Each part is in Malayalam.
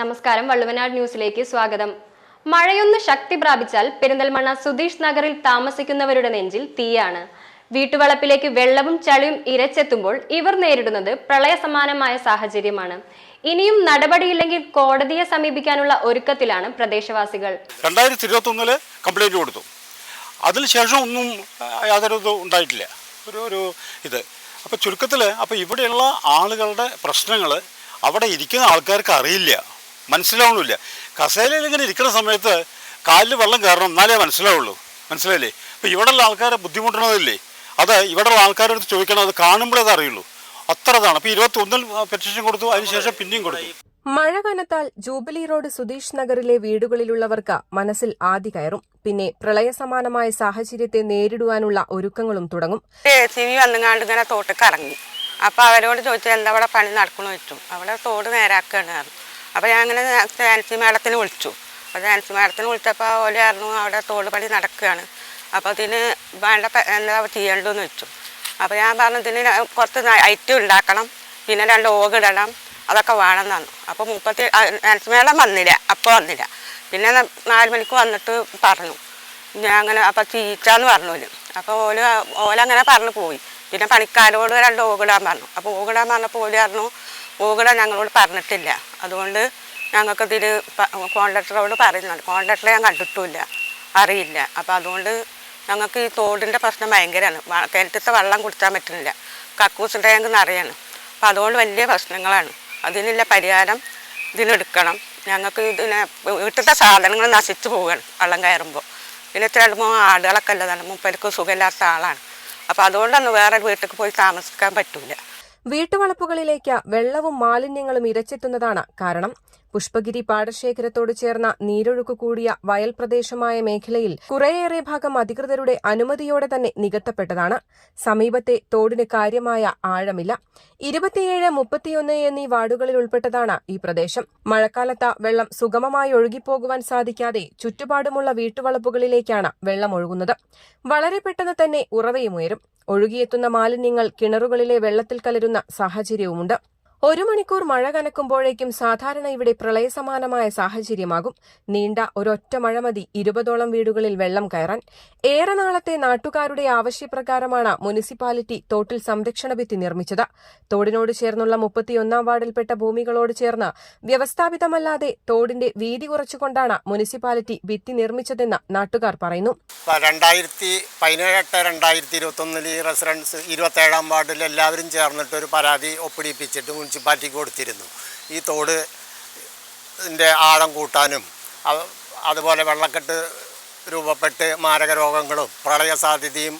നമസ്കാരം വള്ളുവനാട് ന്യൂസിലേക്ക് സ്വാഗതം. മഴയൊന്ന് ശക്തി പ്രാപിച്ചാൽ പെരിന്തൽമണ്ണ സുധീഷ് നഗറിൽ താമസിക്കുന്നവരുടെ നെഞ്ചിൽ തീയാണ്. വീട്ടുവളപ്പിലേക്ക് വെള്ളവും ചളിയും ഇരച്ചെത്തുമ്പോൾ ഇവർ നേരിടുന്നത് പ്രളയ സമാനമായ സാഹചര്യമാണ്. ഇനിയും നടപടിയില്ലെങ്കിൽ കോടതിയെ സമീപിക്കാനുള്ള ഒരുക്കത്തിലാണ് പ്രദേശവാസികൾ. രണ്ടായിരത്തി ഇരുപത്തി ഒന്നിൽ കംപ്ലൈന്റ് കൊടുത്തു. അതിനുശേഷം ഒന്നും യാതൊരു ഉണ്ടായിട്ടില്ല. ഒരു ഒരു ഇത്. അപ്പോൾ ചുരുക്കത്തിൽ അപ്പോൾ ഇവിടെയുള്ള ആളുകളുടെ പ്രശ്നങ്ങൾ അവിടെ ഇരിക്കുന്ന ആൾക്കാർക്ക് അറിയില്ല. മനസ്സിലാവണില്ല കസേലയിൽ ഇങ്ങനെ ഇരിക്കുന്ന സമയത്ത് കാലിൽ വെള്ളം കയറണം എന്നാലേ മനസ്സിലാവുള്ളൂ. മനസ്സിലായില്ലേ? അപ്പോൾ ഇവിടെയുള്ള ആൾക്കാരെ ബുദ്ധിമുട്ടണതില്ലേ? അത് ഇവിടെയുള്ള ആൾക്കാരുടെ അടുത്ത് ചോദിക്കണം അത് കാണുമ്പോഴേ അത് അറിയുള്ളൂ. അത്ര ഇതാണ്. അപ്പോൾ ഇരുപത്തി ഒന്നിൽ പെറ്റീഷൻ കൊടുത്തു അതിനുശേഷം പിന്നെയും കൊടുത്തു. മഴ കനത്താൽ ജൂബിലി റോഡ് സുധീഷ് നഗറിലെ വീടുകളിലുള്ളവർക്ക് മനസ്സിൽ ആദി കയറും. പിന്നെ പ്രളയസമാനമായ സാഹചര്യത്തെ നേരിടുവാനുള്ള ഒരുക്കങ്ങളും തുടങ്ങും. വന്നുങ്ങാണ്ട് ഇങ്ങനെ തോട്ടക്ക് ഇറങ്ങി. അപ്പോൾ അവരോട് ചോദിച്ചാൽ എന്താ അവിടെ പണി നടക്കണോ ചോദിച്ചു. അവിടെ തോട് നേരാക്കുകയാണ് അപ്പോൾ ഞാൻ അങ്ങനെ ഫാൻസി മേളത്തിന് വിളിച്ചു. അപ്പോൾ ഫാൻസി മേളത്തിന് വിളിച്ചപ്പോൾ ഓലായിരുന്നു അവിടെ തോടുപണി നടക്കുകയാണ് അപ്പോൾ ഇതിന് വേണ്ട എന്താ ചെയ്യേണ്ടതെന്ന് വെച്ചു അപ്പോൾ ഞാൻ പറഞ്ഞു ഇതിന് കുറച്ച് ഐറ്റം ഉണ്ടാക്കണം പിന്നെ രണ്ട് ഓകിടണം അതൊക്കെ വേണം തന്നു അപ്പോൾ മുപ്പത്തി ഫാൻസി മേളം വന്നില്ല അപ്പോൾ വന്നില്ല. പിന്നെ നാല് മണിക്ക് വന്നിട്ട് പറഞ്ഞു. ഞാൻ അങ്ങനെ അപ്പോൾ ചീച്ചാന്ന് പറഞ്ഞു അപ്പോൾ ഓൽ ഓലങ്ങനെ പറഞ്ഞു പോയി. പിന്നെ പണിക്കാരോട് രണ്ട് ഓകിടാൻ പറഞ്ഞു. അപ്പോൾ ഓകിടാൻ പറഞ്ഞപ്പോൾ ഓടി പറഞ്ഞു ഓകിടാൻ ഞങ്ങളോട് പറഞ്ഞിട്ടില്ല. അതുകൊണ്ട് ഞങ്ങൾക്ക് ഇതിൽ കോൺട്രാക്ടറോട് പറയുന്നുണ്ട്. കോൺട്രാക്ടറെ ഞാൻ കണ്ടിട്ടില്ല അറിയില്ല. അപ്പോൾ അതുകൊണ്ട് ഞങ്ങൾക്ക് ഈ തോടിന്റെ പ്രശ്നം ഭയങ്കരമാണ് കിണറ്റത്തെ വെള്ളം കുടിക്കാൻ പറ്റുന്നില്ല. കക്കൂസ് ടാങ്ക് നിറയാണ്. അപ്പം അതുകൊണ്ട് വലിയ പ്രശ്നങ്ങളാണ്. അതിനുള്ള പരിഹാരം ഇതിനെടുക്കണം. ഞങ്ങൾക്ക് ഇതിനെ വീട്ടിലത്തെ സാധനങ്ങൾ നശിച്ചു പോവുകയാണ് വെള്ളം കയറുമ്പോൾ പിന്നെ രണ്ട് മൂന്ന് ആടുകളൊക്കെ ഉള്ളതാണ്. മുപ്പർക്ക് സുഖമില്ലാത്ത ആളാണ്. അപ്പോൾ അതുകൊണ്ടൊന്നും വേറെ വീട്ടിൽ പോയി താമസിക്കാൻ പറ്റൂല. വീട്ടുവളപ്പുകളിലേക്ക് വെള്ളവും മാലിന്യങ്ങളും ഇരച്ചെത്തുന്നതാണ് കാരണം. പുഷ്പഗിരി പാടശേഖരത്തോട് ചേർന്ന നീരൊഴുക്ക് കൂടിയ വയൽ പ്രദേശമായ മേഖലയിൽ കുറേയേറെ ഭാഗം അധികൃതരുടെ അനുമതിയോടെ തന്നെ നികത്തപ്പെട്ടതാണ്. സമീപത്തെ തോടിന് കാര്യമായ ആഴമില്ല. ഇരുപത്തിയേഴ് മുപ്പത്തിയൊന്ന് എന്നീ വാർഡുകളിൽ ഉൾപ്പെട്ടതാണ് ഈ പ്രദേശം. മഴക്കാലത്ത് വെള്ളം സുഗമമായി ഒഴുകിപ്പോകുവാൻ സാധിക്കാതെ ചുറ്റുപാടുമുള്ള വീട്ടുവളപ്പുകളിലേക്കാണ് വെള്ളം ഒഴുകുന്നത്. വളരെ പെട്ടെന്ന് തന്നെ ഉറവയും ഉയരും. ഒഴുകിയെത്തുന്ന മാലിന്യങ്ങൾ കിണറുകളിലെ വെള്ളത്തിൽ കലരുന്ന സാഹചര്യവുമുണ്ട്. ഒരു മണിക്കൂർ മഴ കനക്കുമ്പോഴേക്കും സാധാരണ ഇവിടെ പ്രളയസമാനമായ സാഹചര്യമാകും. നീണ്ട ഒരൊറ്റ മഴ മതി ഇരുപതോളം വീടുകളിൽ വെള്ളം കയറാൻ. ഏറെ നാളത്തെ നാട്ടുകാരുടെ ആവശ്യപ്രകാരമാണ് മുനിസിപ്പാലിറ്റി തോട്ടിൽ സംരക്ഷണ ഭിത്തി നിർമ്മിച്ചത്. തോടിനോട് ചേർന്നുള്ള മുപ്പത്തിയൊന്നാം വാർഡിൽപ്പെട്ട ഭൂമികളോട് ചേർന്ന് വ്യവസ്ഥാപിതമല്ലാതെ തോടിന്റെ വീതി കുറച്ചുകൊണ്ടാണ് മുനിസിപ്പാലിറ്റി ഭിത്തി നിർമ്മിച്ചതെന്ന് നാട്ടുകാർ പറയുന്നു. രണ്ടായിരത്തി പതിനേഴ് രണ്ടായിരത്തി ഇരുപത്തൊന്നിൽ ഈ റെസിഡൻസ് വാർഡിൽ എല്ലാവരും ചേർന്നിട്ട് ഒരു പരാതി ഒപ്പിടിപ്പിച്ചിട്ട് മുനിസിപ്പാലിറ്റിക്ക് കൊടുത്തിരുന്നു. ഈ തോട് ആഴം കൂട്ടാനും അതുപോലെ വെള്ളക്കെട്ട് രൂപപ്പെട്ട് മാരക രോഗങ്ങളും പ്രളയ സാധ്യതയും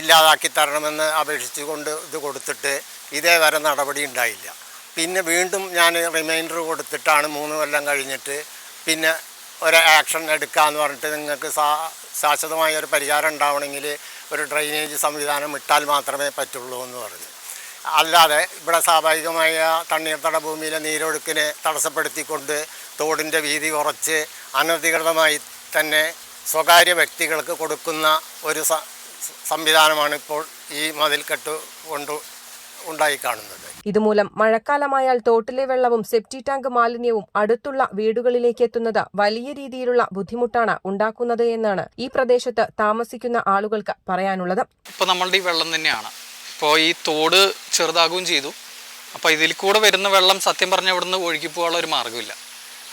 ഇല്ലാതാക്കി തരണമെന്ന് അപേക്ഷിച്ചുകൊണ്ട് ഇത് കൊടുത്തിട്ട് ഇതേവരെ നടപടി ഉണ്ടായില്ല. പിന്നെ വീണ്ടും ഞാൻ റിമൈൻഡർ കൊടുത്തിട്ടാണ് മൂന്ന് കൊല്ലം കഴിഞ്ഞിട്ട് പിന്നെ ഒരു ആക്ഷൻ എടുക്കാമെന്ന് പറഞ്ഞിട്ട് നിങ്ങൾക്ക് സാ ശാശ്വതമായ ഒരു പരിഹാരം ഉണ്ടാവണമെങ്കിൽ ഒരു ഡ്രെയിനേജ് സംവിധാനം ഇട്ടാൽ മാത്രമേ പറ്റുള്ളൂ എന്ന് പറഞ്ഞു. അല്ലാതെ ഇവിടെ സ്വാഭാവികമായ തണ്ണീർത്തട ഭൂമിയിലെ നീരൊഴുക്കിനെ തടസ്സപ്പെടുത്തിക്കൊണ്ട് തോടിന്റെ വീതി കുറച്ച് അനധികൃതമായി തന്നെ സ്വകാര്യ വ്യക്തികൾക്ക് കൊടുക്കുന്ന ഒരു സംവിധാനമാണ് ഇപ്പോൾ ഈ മതിൽക്കെട്ട് കൊണ്ട് ഉണ്ടായി കാണുന്നത് ഇതുമൂലം മഴക്കാലമായാൽ തോട്ടിലെ വെള്ളവും സെപ്റ്റി ടാങ്ക് മാലിന്യവും അടുത്തുള്ള വീടുകളിലേക്ക് എത്തുന്നത് വലിയ രീതിയിലുള്ള ബുദ്ധിമുട്ടാണ് ഉണ്ടാക്കുന്നത് എന്നാണ് ഈ പ്രദേശത്ത് താമസിക്കുന്ന ആളുകൾക്ക് പറയാനുള്ളത്. ഇപ്പൊ നമ്മളുടെ ഈ വെള്ളം തന്നെയാണ്. ഇപ്പോൾ ഈ തോട് ചെറുതാകുകയും ചെയ്തു. അപ്പോൾ ഇതിൽ കൂടെ വരുന്ന വെള്ളം സത്യം പറഞ്ഞാൽ ഇവിടുന്ന് ഒഴുകി പോകാനുള്ള ഒരു മാർഗമില്ല.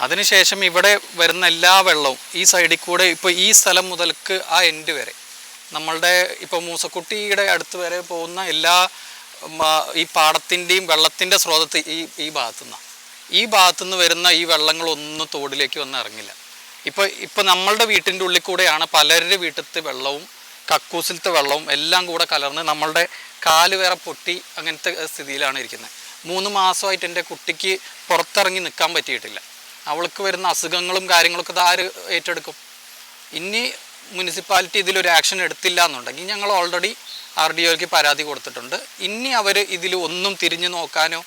അതിനുശേഷം ഇവിടെ വരുന്ന എല്ലാ വെള്ളവും ഈ സൈഡിൽ കൂടെ ഇപ്പോൾ ഈ സ്ഥലം മുതൽക്ക് ആ എൻഡ് വരെ. നമ്മളുടെ ഇപ്പോൾ മൂസക്കുട്ടിയുടെ അടുത്ത് വരെ പോകുന്ന എല്ലാ ഈ പാടത്തിന്റെയും വെള്ളത്തിന്റെ സ്രോതത്ത് ഈ ഈ ഭാഗത്തു നിന്നാണ് ഈ ഭാഗത്തു നിന്ന് വരുന്ന ഈ വെള്ളങ്ങളൊന്നും തോടിലേക്ക് വന്ന് ഇറങ്ങില്ല. ഇപ്പോൾ ഇപ്പോൾ നമ്മളുടെ വീട്ടിന്റെ ഉള്ളിൽ കൂടെയാണ് പലരുടെ വീട്ടിലത്തെ വെള്ളവും കക്കൂസിലത്തെ വെള്ളവും എല്ലാം കൂടെ കലർന്ന് നമ്മളുടെ കാൽ വേറെ പൊട്ടി അങ്ങനത്തെ സ്ഥിതിയിലാണ് ഇരിക്കുന്നത്. മൂന്ന് മാസമായിട്ട് എന്റെ കുട്ടിക്ക് പുറത്തിറങ്ങി നിൽക്കാൻ പറ്റിയിട്ടില്ല. അവൾക്ക് വരുന്ന അസുഖങ്ങളും കാര്യങ്ങളൊക്കെ ഇത് ആര് ഏറ്റെടുക്കും. ഇനി മുനിസിപ്പാലിറ്റി ഇതിലൊരു ആക്ഷൻ എടുത്തില്ല എന്നുണ്ടെങ്കിൽ ഞങ്ങൾ ഓൾറെഡി ആർ ഡി ഒക്ക് പരാതി കൊടുത്തിട്ടുണ്ട്. ഇനി അവർ ഇതിൽ ഒന്നും തിരിഞ്ഞു നോക്കാനോ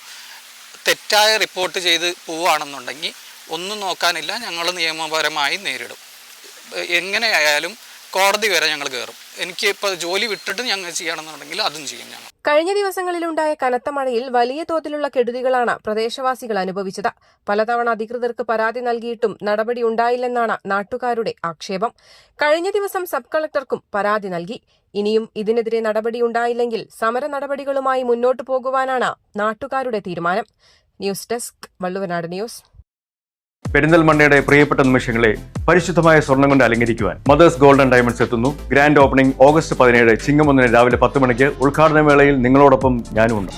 തെറ്റായ റിപ്പോർട്ട് ചെയ്ത് പോവുകയാണെന്നുണ്ടെങ്കിൽ ഒന്നും നോക്കാനില്ല. ഞങ്ങൾ നിയമപരമായി നേരിടും. എങ്ങനെയായാലും കോടതി വരെ ഞങ്ങൾ കയറും എനിക്ക് ഇപ്പോൾ ജോലി വിട്ടിട്ട് ഞങ്ങൾ ചെയ്യണമെന്നുണ്ടെങ്കിൽ അതും ചെയ്യും ഞങ്ങൾ. കഴിഞ്ഞ ദിവസങ്ങളിലുണ്ടായ കനത്ത മഴയിൽ വലിയ തോതിലുള്ള കെടുതികളാണ് പ്രദേശവാസികൾ അനുഭവിച്ചത്. പലതവണ അധികൃതർക്ക് പരാതി നൽകിയിട്ടും നടപടി ഉണ്ടായില്ലെന്നാണ് നാട്ടുകാരുടെ ആക്ഷേപം. കഴിഞ്ഞ ദിവസം സബ് കളക്ടർക്കും പരാതി നൽകി. ഇനിയും ഇതിനെതിരെ നടപടി ഉണ്ടായില്ലെങ്കിൽ സമര നടപടികളുമായി മുന്നോട്ടു പോകുവാനാണ് നാട്ടുകാരുടെ തീരുമാനം. News desk Valluvanad news. പെരിന്തൽമണ്ണയുടെ പ്രിയപ്പെട്ട നിമിഷങ്ങളെ പരിശുദ്ധമായ സ്വർണം കൊണ്ട് അലങ്കരിക്കുവാൻ മദേഴ്സ് ഗോൾഡൻ ഡയമണ്ട്സ് എത്തുന്നു ഗ്രാൻഡ് ഓപ്പണിംഗ് ഓഗസ്റ്റ് പതിനേഴ് ചിങ്ങമൊന്നിന് രാവിലെ പത്ത് മണിക്ക് ഉദ്ഘാടന വേളയിൽ നിങ്ങളോടൊപ്പം ഞാനുമുണ്ട്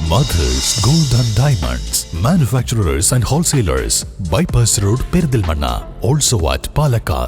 and Diamonds, manufacturers and wholesalers, Bypass Road, Perindalmanna, also at Palakkad.